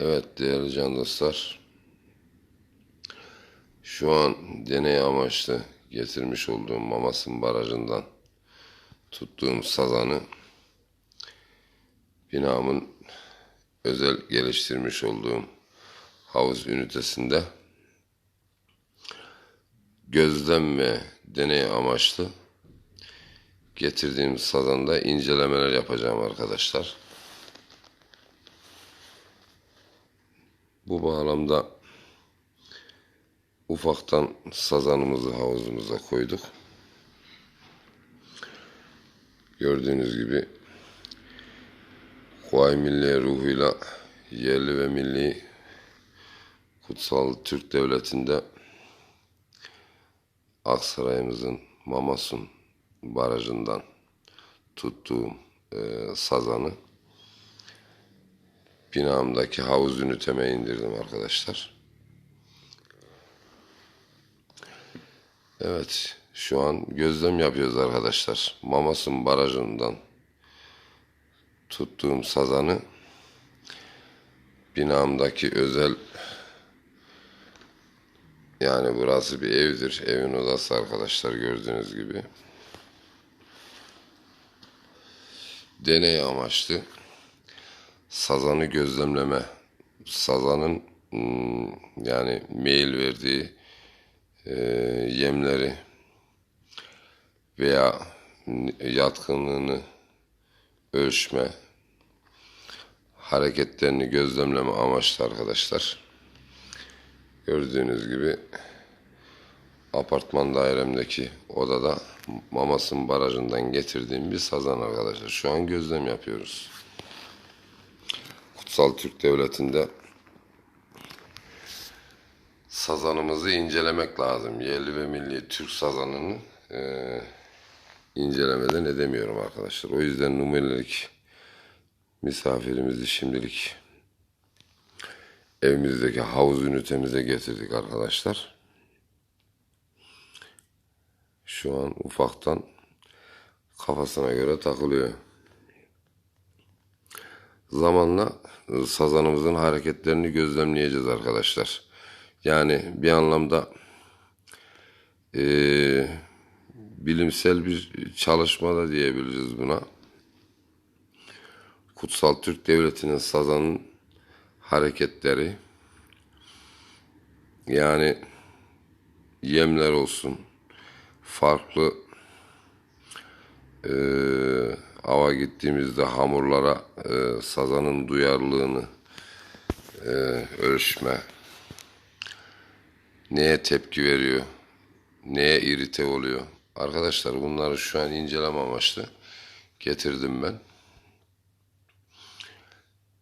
Evet değerli can dostlar. Şu an deney amaçlı getirmiş olduğum Mamasın Barajı'ndan tuttuğum sazanı binamın özel geliştirmiş olduğum havuz ünitesinde gözlem ve deney amaçlı getirdiğim sazanda incelemeler yapacağım arkadaşlar. Bu bağlamda ufaktan sazanımızı havuzumuza koyduk. Gördüğünüz gibi Kuvayi Milliye ruhuyla yerli ve milli kutsal Türk Devleti'nde Aksaray'ımızın Mamasun barajından tuttuğum e, sazanı binamdaki havuz üniteme indirdim arkadaşlar. Evet, şu an gözlem yapıyoruz arkadaşlar. Mamasın barajından tuttuğum sazanı binamdaki özel yani burası bir evdir. Evin odası arkadaşlar gördüğünüz gibi. Deney amaçlı sazanı gözlemleme. Sazanın hmm, yani mail verdiği e, yemleri veya yatkınlığını ölçme, hareketlerini gözlemleme amaçlı arkadaşlar. Gördüğünüz gibi apartman dairemdeki odada Mamasın barajından getirdiğim bir sazan arkadaşlar. Şu an gözlem yapıyoruz. Kutsal Türk Devleti'nde sazanımızı incelemek lazım. Yerli ve milli Türk sazanını e, incelemeden edemiyorum arkadaşlar. O yüzden numaralık misafirimizi şimdilik evimizdeki havuz ünitemize getirdik arkadaşlar. Şu an ufaktan kafasına göre takılıyor. Zamanla e, sazanımızın hareketlerini gözlemleyeceğiz arkadaşlar. Yani bir anlamda e, bilimsel bir çalışma da diyebiliriz buna. Kutsal Türk Devleti'nin sazanın hareketleri yani yemler olsun farklı e, ava gittiğimizde hamurlara e, sazanın duyarlılığını e, ölçme neye tepki veriyor neye irite oluyor. Arkadaşlar bunları şu an inceleme amaçlı getirdim ben.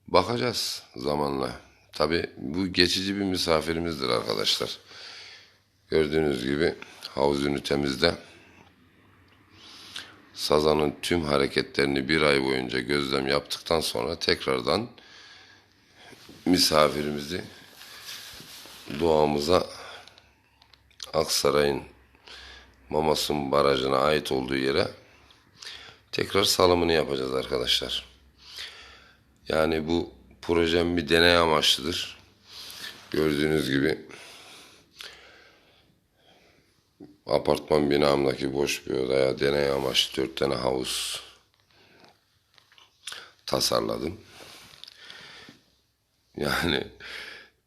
Bakacağız zamanla. Tabi bu geçici bir misafirimizdir arkadaşlar. Gördüğünüz gibi havuz ünitemizde sazanın tüm hareketlerini bir ay boyunca gözlem yaptıktan sonra tekrardan misafirimizi doğamıza Aksaray'ın Mamasın Barajı'na ait olduğu yere tekrar salımını yapacağız arkadaşlar. Yani bu projem bir deney amaçlıdır. Gördüğünüz gibi apartman binamdaki boş bir odaya deney amaçlı dört tane havuz tasarladım. Yani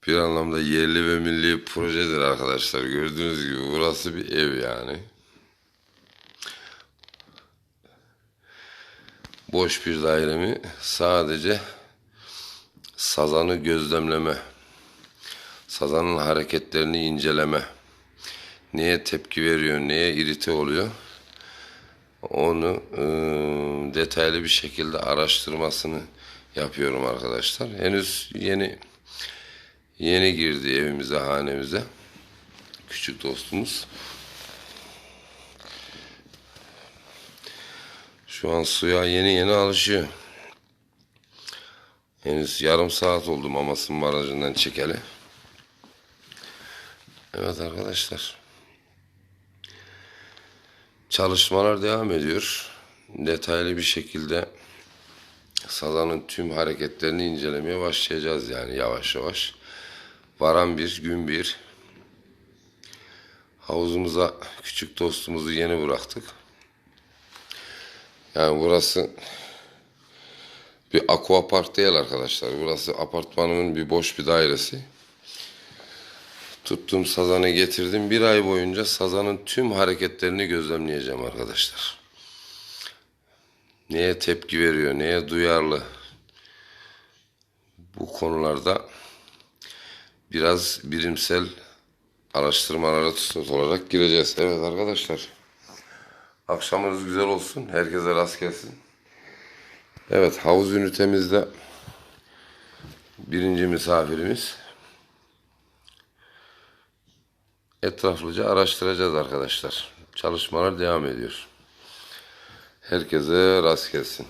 bir anlamda yerli ve milli projedir arkadaşlar. Gördüğünüz gibi burası bir ev yani. Boş bir dairemi sadece sazanı gözlemleme, sazanın hareketlerini inceleme, neye tepki veriyor, neye irite oluyor, onu e, detaylı bir şekilde araştırmasını yapıyorum arkadaşlar. Henüz yeni yeni girdi evimize, hanemize. Küçük dostumuz. Şu an suya yeni yeni alışıyor. Henüz yarım saat oldu Mamasın Barajı'ndan çekeli. Evet arkadaşlar. Çalışmalar devam ediyor. Detaylı bir şekilde sazanın tüm hareketlerini incelemeye başlayacağız yani yavaş yavaş. Varan bir, gün bir. Havuzumuza küçük dostumuzu yeni bıraktık. Yani burası bir aqua park değil arkadaşlar. Burası apartmanımın bir boş bir dairesi. Tuttum sazanı getirdim. Bir ay boyunca sazanın tüm hareketlerini gözlemleyeceğim arkadaşlar. Neye tepki veriyor, neye duyarlı. Bu konularda biraz bilimsel araştırmalara tutup olarak gireceğiz. Evet arkadaşlar. Akşamınız güzel olsun. Herkese rast gelsin. Evet havuz ünitemizde birinci misafirimiz. Etraflıca araştıracağız arkadaşlar. Çalışmalar devam ediyor. Herkese rast gelsin.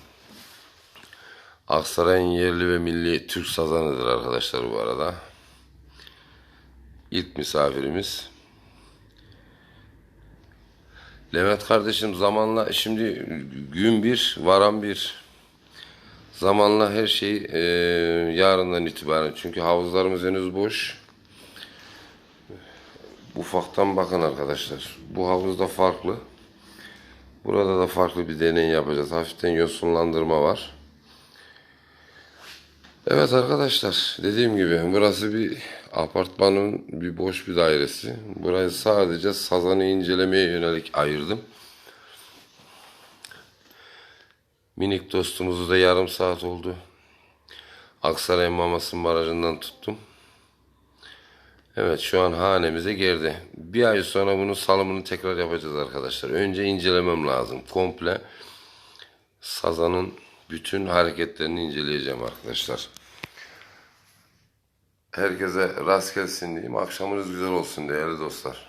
Aksaray'ın yerli ve milli Türk sazanıdır arkadaşlar bu arada. İlk misafirimiz. Levent kardeşim zamanla şimdi gün bir, varan bir. Zamanla her şey eee, yarından itibaren. Çünkü havuzlarımız henüz boş. Ufaktan bakın arkadaşlar. Bu havuzda farklı. Burada da farklı bir deney yapacağız. Hafiften yosunlandırma var. Evet arkadaşlar dediğim gibi burası bir apartmanın bir boş bir dairesi. Burayı sadece sazanı incelemeye yönelik ayırdım. Minik dostumuzu da yarım saat oldu. Aksaray Mamasın Barajı'ndan tuttum. Evet şu an hanemize girdi. Bir ay sonra bunun salımını tekrar yapacağız arkadaşlar. Önce incelemem lazım. Komple sazanın bütün hareketlerini inceleyeceğim arkadaşlar. Herkese rast gelsin diyeyim. Akşamınız güzel olsun değerli dostlar.